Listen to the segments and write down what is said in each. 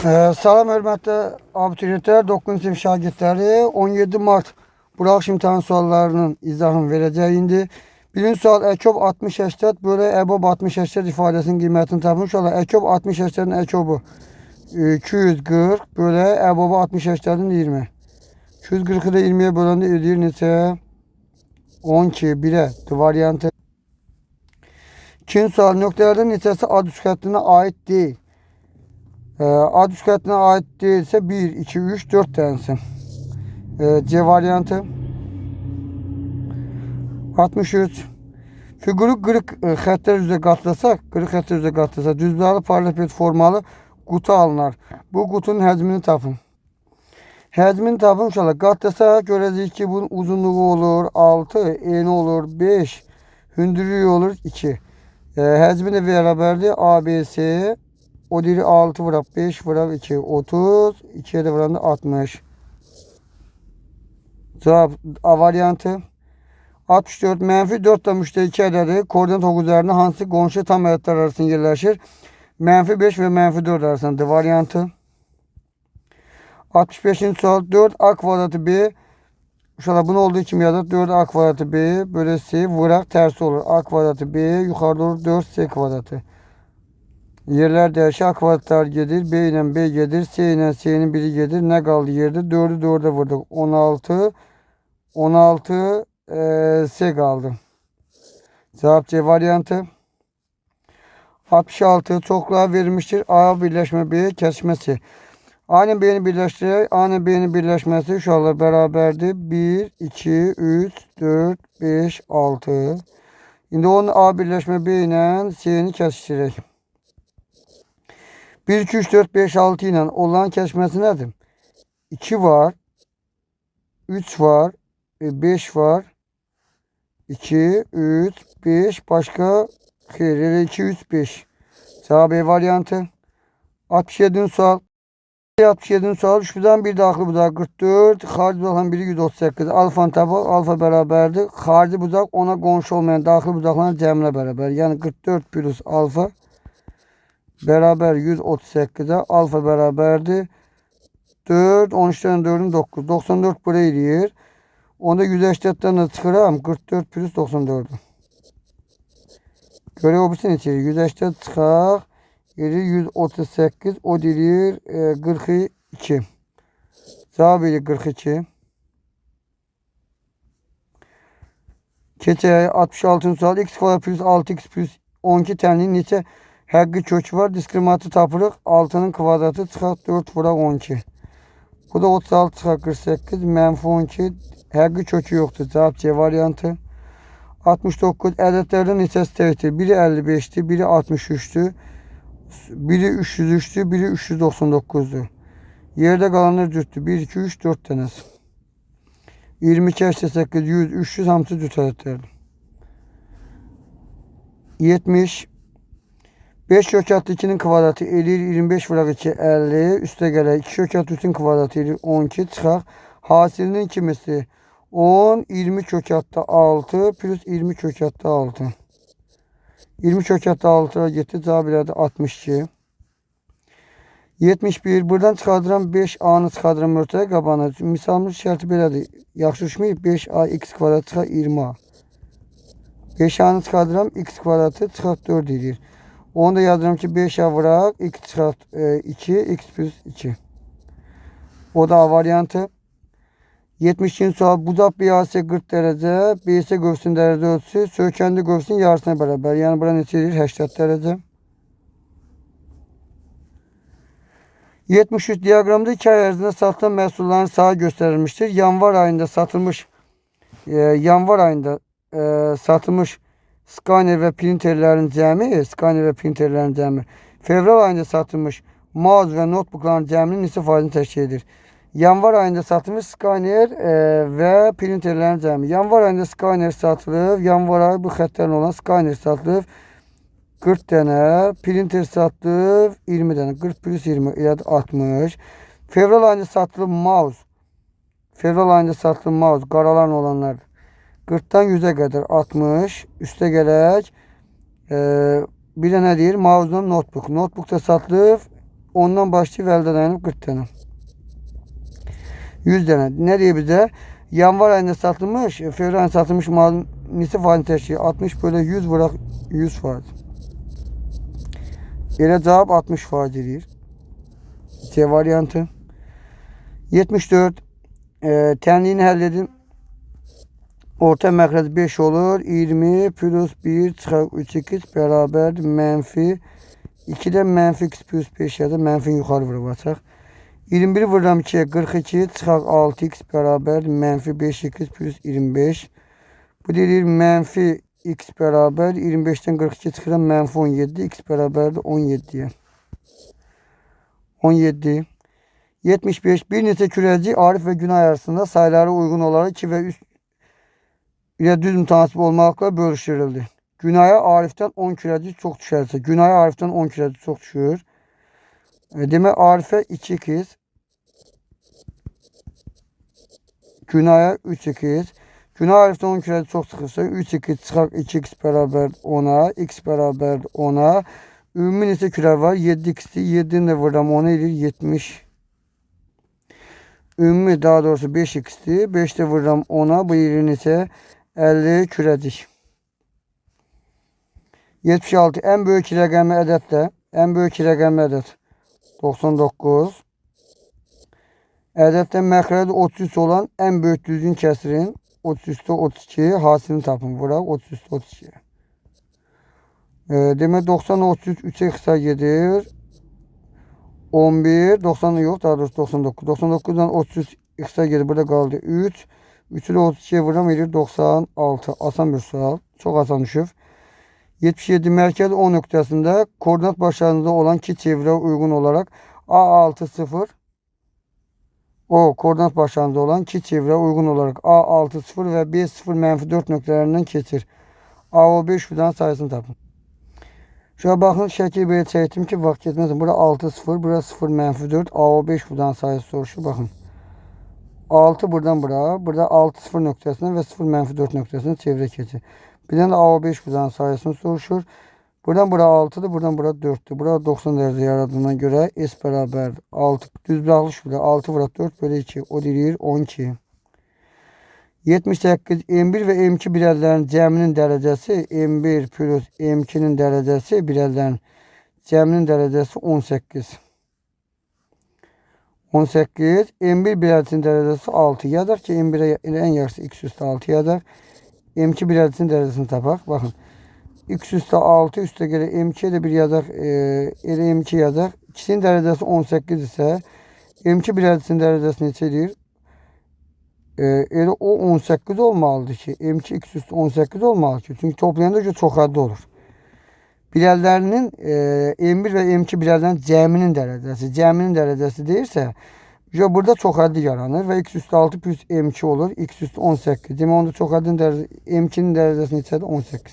Ee, salam hörmətli abituriyentlər, 9-cu sinif şagirdləri 17 mart buraxış imtahan suallarının izahını verəcək indi. Birinci sual EKOB 60-80 bölü EBOB 60-80 ifadəsinin qiymətini tapmış olar. EKOB 60-80-in EKOBu e, 240 bölü EBOB 60-80-in 20. 240'ı da 20'ye böləndə edir neçə? 12 1'e variantı. İkinci sual nöqtələrdən neçəsi ad üst xəttinə aid deyil? Ee, ad üst xəttinə aid deyilsə 1, 2, 3, 4 tanesi. Ee, C variantı. 63. Figürü qırıq e, xəttlər üzrə qatlasaq, qırıq xəttlər üzrə qatlasaq, düzbucaqlı paralelopiped formalı qutu alınar. Bu qutunun həcmini tapın. Həcmini tapın uşaqlar. Qatlasaq görəcəyik ki, bunun uzunluğu olur 6, eni olur 5, hündürlüyü olur 2. E, həcmi də bərabərdir ABC. O diri 6 vuraq 5 vuraq 2 30 2'ye de vuranda 60. Cevap A variantı. 64 mənfi 4 da müştəriki ədədi koordinat üzərində hansı qonşu tam ədədlər arasında yerləşir? Mənfi 5 və mənfi 4 arasında variantı. 65-ci sual 4a kvadratı b Uşaqlar bunu olduğu kimi yazır. 4a kvadratı b böləsi vuraq tərsi olur. a kvadratı b yuxarıda olur 4c kvadratı. Yerler dəyişir. A kvadratlar gedir. B ile B gedir. C ile C'nin biri gedir. Ne kaldı yerde? 4'ü 4'e vurduk. 16 16 eee C kaldı. Cevap C variantı. 66 çokluğa verilmiştir. A birleşme B kesmesi. A'nın B'nin birleştirerek A'nın B'nin birleşmesi şu anda beraberdi. 1, 2, 3, 4, 5, 6. Şimdi onun A birleşme B ile C'ni kesiştirək. 1, 2, 3, 4, 5, 6 ile olan kesmesi nedir? 2 var. 3 var. 5 var. 2, 3, 5. Başka? Hayır. 2, 3, 5. Cevap E varyantı. 67. sual. 67. sual. Şuradan bir daxili budaq 44. Xarici budaqların biri 138. Alfanın tabi alfa beraberdir. Xarici budaq ona qonşu olmayan daxili budaqların cəminə bərabər. Yəni 44 plus alfa beraber 138'e alfa beraberdi. 4 13'ten 4'ün 9. 94 buraya eləyir. Onda 180'den de çıxıram. 44 plus 94. Görə o birisi neçə eləyir? 180 çıxaq. Eləyir 138. O deyir e, 42. Cavab eləyir 42. Keçək 66-cı sual. x kvadrat plus 6x plus 12 təminin neçə Həqqi kök var. Diskriminatı tapırıq. 6'nın kvadratı çıxaq 4 vuraq 12. Bu da 36 çıxaq 48. Mənfi 12. Həqqi kökü yoxdur. Cavab C variantı. 69. Ədədlərdən neçəsi təkdir? Biri 55'ti, biri 63'tü, biri 303'tü, biri 399'du. Yerdə qalanlar cütdür. 1, 2, 3, 4 dənəsi. 22, 88, 100, 300 hamısı cüt ədədlərdir. 70. 5 kökatlı 2'nin kvadratı eləyir 25 vuraq 2 50 üstə gələ 2 kökatlı 3'ün kvadratı eləyir 12 çıxaq. Hasilinin kimisi 10 20 kökatlı 6 plus 20 kökatlı 6 20 kökatlı 6'ya getdi cavab elədi 62 71 buradan çıxardıram 5a-nı çıxardıram örtəyə qabağına. Misalımız şərti belədir. Yaxşı düşməyib 5a x kvadrat çıxar 20a 5a-nı çıxardıram x kvadratı çıxar 4 edir onu da yazıram ki 5'e vuraq x e, 2 x plus 2. O da A variantı. 72. sual. Budaq BAS 40 dərəcə, BS qövsün dərəcə ölçüsü sökəndi qövsün yarısına bərabər. Yəni bura neçə edir? 80 dərəcə. 73 diaqramda 2 ay ərzində satılan məhsulların sahə göstərilmişdir. Yanvar ayında satılmış e, yanvar ayında e, satılmış skaner və printerlərin cəmi, skaner və printerlərin cəmi fevral ayında satılmış mouse və notebookların cəminin neçə faizini təşkil edir? Yanvar ayında satılmış skaner e, və printerlərin cəmi. Yanvar ayında skaner satılıb, yanvar ayı bu xətlərin olan skaner satılıb 40 dənə, printer satılıb 20 dənə, 40 plus 20 elədi 60. Fevral ayında satılıb mouse. Fevral ayında satılıb mouse, qaralarla olanlardır. 40'dan 100'e kadar 60. Üste gələk. Ee, bir de ne deyir? Mouse'dan notebook. Notebookda satılıb Ondan başlayıp elde dayanıp 40 tane. 100 tane. Ne diyor bize? Yanvar ayında satılmış, fevral ayında satılmış mal nisif halini teşkil 60 böyle 100 bırak 100 faiz. Elə cavab 60 faiz edir. C variantı. 74. E, tənliyini həll edin. Orta məxrəc 5 olur. 20 plus 1 çıxar 3x bərabər mənfi 2-də mənfi x plus 5 ya da mənfi yuxarı vurub açaq. 21 vururam 2'ye 42 çıxaq 6x bərabər mənfi 5x plus 25. Bu deyir mənfi x bərabər 25-dən 42 çıxıram mənfi 17 x bərabərdir 17-yə. 17. 75. Bir neçə kürəcik Arif və Günay arasında sayıları uyğun olaraq 2 və üst ilə düz mütənasib olmaqla bölüşdürüldü. Günaya Arifdən 10 kürəcik çox düşərsə, Günaya Arifdən 10 kürəcik çox düşür. E, demək Arifə 2 kız, Günaya 3 2. Günay Arif'ten 10 kürədi çox çıxırsa 3 2 çıxaq 2x bərabər 10-a, x bərabər 10-a. Ümumi neçə kürə var? 7x-dir. 7-ni də vururam 10 edir 70. Ümumi daha doğrusu 5x-dir. 5 də vururam 10-a. Bu edir neçə? 50 kürəcik. 76. En böyük rəqəmi ədəddə. En böyük rəqəmi ədəd. 99. Ədəddə məxrəci 33 olan en böyük düzgün kəsirin 33'te 32 hasilini tapın. Vuraq 33'te 32. E, demək 90 33 3'e kısa gedir. 11 90 yok daha doğrusu 99. 99'dan 33 kısa gedir. Burada kaldı 3. 3'ü de 32'ye vuram edir 96. Asan bir sual. Çok asan düşüb. 77 mərkəz 10 nöqtəsində koordinat başlarında olan iki çevrə uyğun olaraq A60 o koordinat başlarında olan iki çevrə uyğun olaraq A60 və B0 mənfi 4 nöqtələrindən keçir. AO5 fidan sayısını tapın. Şuna baxın şəkil belə çəkdim ki vaxt getməsin. Bura 6 0, bura 0 mənfi 4, AO5 fidan sayısı soruşur. Baxın. 6 buradan bura, burada 6 0 nöqtəsindən və 0 mənfi 4 nöqtəsindən çevrə keçir. Birdən də AO5 fidan sayısını soruşur. Buradan bura 6'dır, buradan bura 4'tür. Burada 90 derece yaradığına göre S beraber 6 düz bırakılış burada 6 bırak 4 bölü 2 o deyir 12. 78 M1 ve M2 birerlərin cəminin dərəcəsi M1 plus M2'nin dərəcəsi birerlərin cəminin dərəcəsi 18. 18 M1 birerlisinin dərəcəsi 6 yazar ki M1'e en yaxşı x üstü 6 yazar. M2 birerlisinin dərəcəsini tapaq. Baxın. X üstü 6 üstə gələ M2'ye də bir yazaq. E, elə M2 yazaq. İkisinin dərəcəsi 18 isə M2 birerlisinin dərəcəsi neçədir? E, elə o 18 olmalıdır ki, M2 X üstü 18 olmalı ki. Çünki toplayanda ki çox həddi olur. Birərlərinin e, M1 və M2 birərlərin cəminin dərəcəsi, cəminin dərəcəsi deyirsə, Ya burada çox həddi yaranır və x üstü 6 plus m2 olur. x üstü 18. Demək onda çox həddin dərəcəsi m2-nin dərəcəsi neçədir? 18.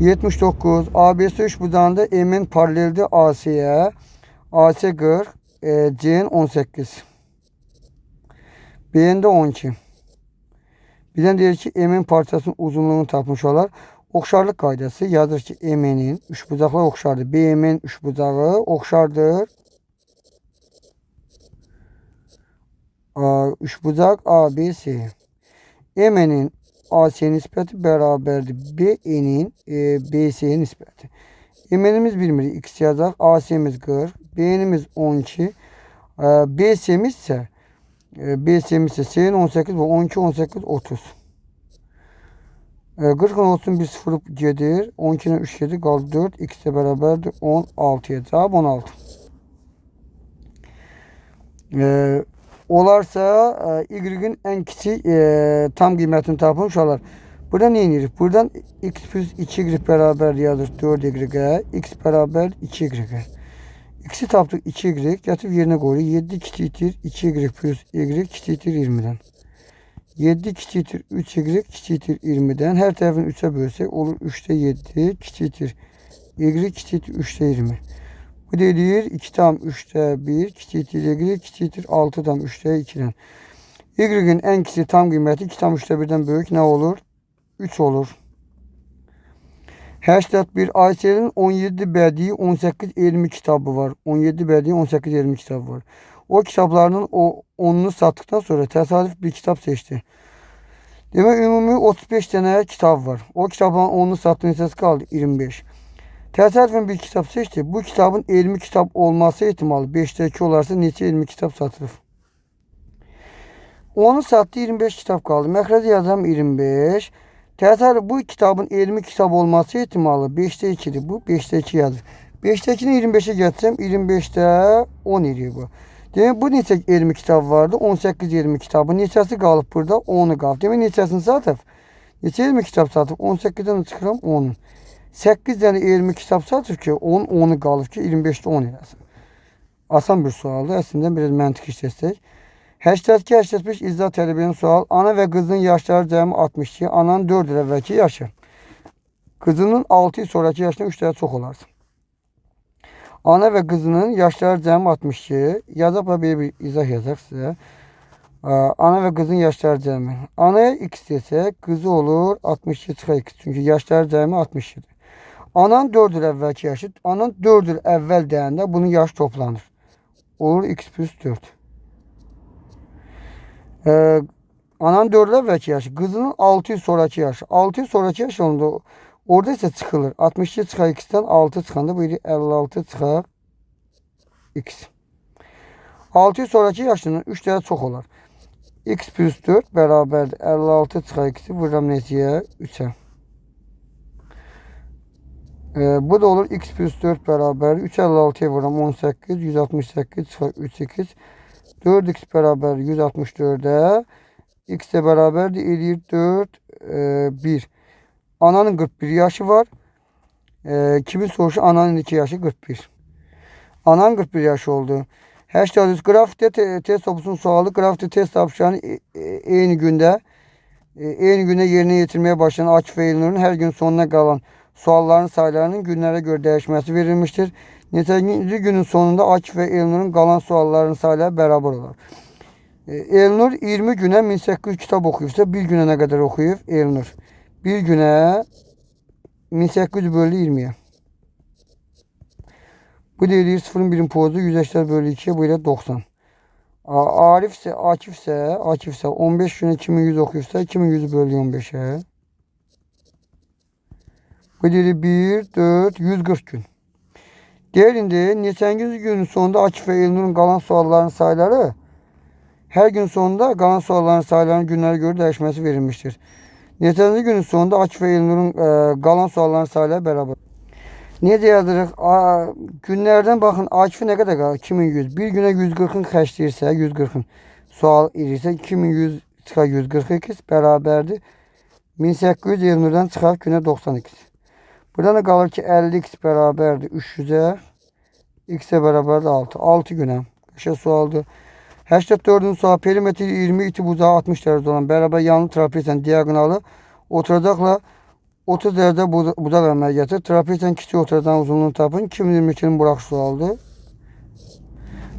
79. ABS 3 budağında M'in paraleldir AS'ye. AC 40. E, C'nin 18. B'nin de 12. Birdən deyir ki, M'in parçasının uzunluğunu tapmış olar. Oxşarlıq qaydası yazır ki, M'nin üçbucaqlar oxşardır. BM'in üçbucağı oxşardır. A, üçbucaq ABC. M'nin AC nisbəti bərabərdir BE-nin e, BC-yə nisbəti. MN'imiz bilmirik. X yazaq. AC'miz 40. BN'imiz 12. E, BC'miz isə e, BC'miz isə C'nin 18 və 12 18 30. E, 40 olsun bir sıfır gedir. 12 ilə 3 gedir. Qaldı 4. X də bərabərdir 16-ya. Cavab 16. E, Olarsa e, y'in en kiçik e, tam qiymətini tapın uşaqlar. Burada nə edirik? Buradan x plus 2y bərabər yazır 4y-ə, x bərabər 2y-ə. X-i tapdıq 2y, gətirib yerinə qoyuruq. 7 kiçikdir 2y plus y kiçikdir 20-dən. 7 kiçikdir 3y kiçikdir 20-dən. Hər tərəfini 3-ə bölsək olur 3-də 7 kiçikdir y kiçikdir 3-də 20. Bu dediğir 2 tam 3'te 1 kiçiktir y kiçiktir 6 tam 3'te 2'den. Y'in en kiçik tam kıymeti 2 tam 3'te 1'den büyük ne olur? 3 olur. 81 Aysel'in 17 bədii 18 elmi kitabı var. 17 bədii 18 elmi kitabı var. O kitablarının o onunu sattıktan sonra tesadüf bir kitap seçti. Demek ümumi 35 tane kitap var. O kitabın onunu sattığı neçəsi kaldı? 25. Tesadüfen bir kitap seçti. Bu kitabın elmi kitap olması ihtimali 5'te 2 olarsa neçə elmi kitap satılır? Onu sattı 25 kitap kaldı. Məxrəci yazam 25. Təsəvvür bu kitabın elmi kitab olması ihtimali 5'te 2'dir. Bu 5'te 2 yazır. 5'te 2'ni 25'e gətirsəm 25'te 10 edir bu. Demek bu neçə elmi kitab vardı? 18 elmi kitabı. Neçəsi qalıb burada? 10'u qalıb. Demek neçəsini satıb? Neçə elmi kitab satıb? 18'den çıxıram 10'un. 8 tane elmi kitab satıb ki 10 10'u qalıb ki 25'te 10 eləsin. Asan bir sualdır. Əslində biraz məntiq işləsək. 82 85 İzzat Əlibəyin sual. Ana ve kızın yaşları cəmi 62. Ananın 4 il əvvəlki yaşı. Kızının 6 il sonraki yaşına 3 dəfə çox olarsa. Ana ve kızının yaşları cəmi 62. Yazıbla belə bir izah yazaq sizə. Ana ve kızın yaşları cəmi. Anaya x desək, kızı olur 62 çıxar x. Çünki yaşları cəmi 62-dir. Anan 4 il əvvəlki yaşı. Anan 4 il əvvəl deyəndə bunun yaşı toplanır. Olur x plus 4. Ee, anan 4 il əvvəlki yaşı. Kızının 6 il sonraki yaşı. 6 il sonraki yaşı onda orada ise çıxılır. 62 çıxar x-dən 6 çıxanda bu 56 çıxar x. 6 il sonraki yaşının 3 dəfə çox olar. x plus 4 bərabərdir. 56 çıxar x-i vururam neçəyə? 3-ə. Ee, bu da olur x plus 4 beraber 3 56'ya vuram 18 168 çıxar 3 8 4x beraber 164'e x de beraber de eləyir 4 e, 1 ananın 41 yaşı var e, kimin soruşu ananın 2 yaşı 41 ananın 41 yaşı oldu Hashtag grafite te- test topusun sualı grafite test tapışanı aynı günde e, aynı günde yerine getirmeye başlayan Akif ve İlnur'un her gün sonuna kalan sualların sayılarının günlere göre değişmesi verilmiştir. Nitelikli günün sonunda Akif ve Elnur'un kalan sualların sayıları beraber olur. E, Elnur 20 güne 1800 kitap okuyursa bir güne ne kadar okuyur Elnur? Bir güne 1800 bölü 20'ye. Bu değeri 0'ın birim pozu 100 bölü 2'ye bu ile 90. A- Arif ise Akif ise Akif ise 15 güne 2100 okuyursa 2100 bölü 15'e. Bu değeri 1, 4, 140 gün. Diğerinde neçənci günün sonunda Akif ve Elnur'un kalan sualların sayıları her gün sonunda kalan sualların sayılarının günlere göre değişmesi verilmiştir. Neçənci günün sonunda Akif ve Elnur'un e, kalan sualların sayıları beraber. Necə yazırıq? A, günlərdən baxın Akifin nə qədər qalır? 2100. Bir günə 140-ın xərcləyirsə, 140-ın sual edirsə 2100 çıxar 142 bərabərdir. 1800 Elnur'dan çıxar günə 92. Buradan da qalır ki 50x bərabərdir 300-ə. X-ə bərabərdir 6. 6 günə. Qəşə sualdır. 84-cü sual perimetri 20 iti buzağı 60 dərəcə olan bərabər yanlı trapezin diagonalı oturacaqla 30 dərəcə buza- buzaq əmələ gətir. Trapezin kiçik oturacağın uzunluğunu tapın. 2022-nin burax sualıdır.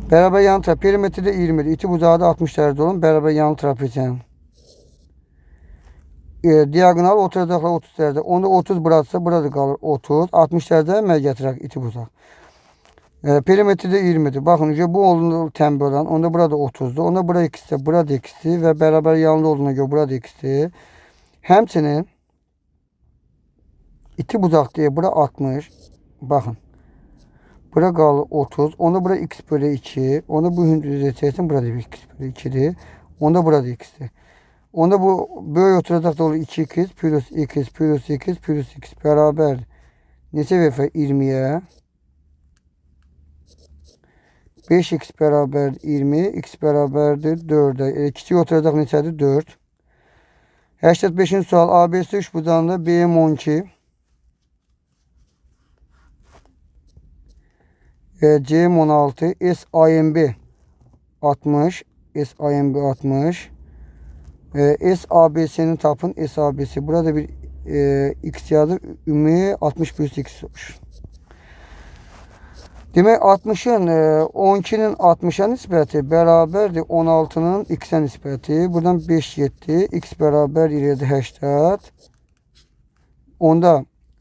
Bərabər yanlı trapez. Perimetri də 20-dir. İti buzağı da 60 dərəcə olan bərabər yanlı trapezin. E, diagonal oturacaqla 30 dərəcə. Onda 30 buradırsa burada qalır 30. 60 dərəcə əmələ gətirək iti buzaq. E, perimetri de 20'dir. Bakın önce bu olduğunu tembel olan. Onda burada 30'du. Onda burada ikisi, burada ikisi ve beraber yanlı olduğuna göre burada ikisi. Həmçinin iti buzaq diye bura 60. Bakın. Bura qalır 30. Onda bura x bölü 2. Onda bu hündürlüğü çəksin. Burada x bölü 2'dir. Onda burada x'dir. Onda bu böyle oturacaq da olur 2x plus x plus x plus x beraber neçə verir 20'ye? 5x beraber 20, x beraberdir 4'e. E, kiçik oturacaq neçədir? 4. 85-ci sual ABC 3 bucağında BM12 e, CM16 SIMB 60 SIMB 60 e, SABC'nin tapın SABC. Burada bir e, x yazır. Ümumi 60 plus x olur. Demek 60'ın e, 12'nin 60'a nisbəti bərabərdir 16'nın x-ə nisbəti. Buradan 5 getdi. x bərabər 7 80. Onda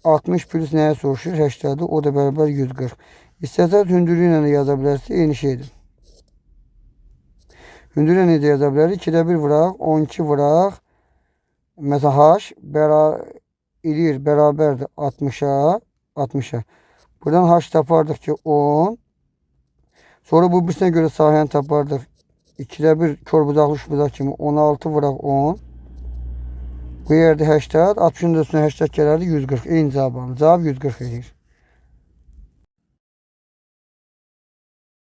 60 plus nəyə soruşur? 80 o da bərabər 140. İstəsəz hündürlüyü ilə də yaza bilərsiniz. Eyni şeydir. Hündürlüyü necə yaza bilərik? 2-də 1 vuraq, 12 vuraq. Məsələn h bəra eləyir bərabərdir 60-a, 60-a. Buradan h tapardıq ki 10. Sonra bu birisinə görə sahəni tapardıq. 2'də 1 kör budaqlı üç budaq kimi 16 vuraq 10. Bu yerdə 80, 60-ın da üstünə 80 gələrdi 140. Eyni cavab alınır. Cavab 140 edir.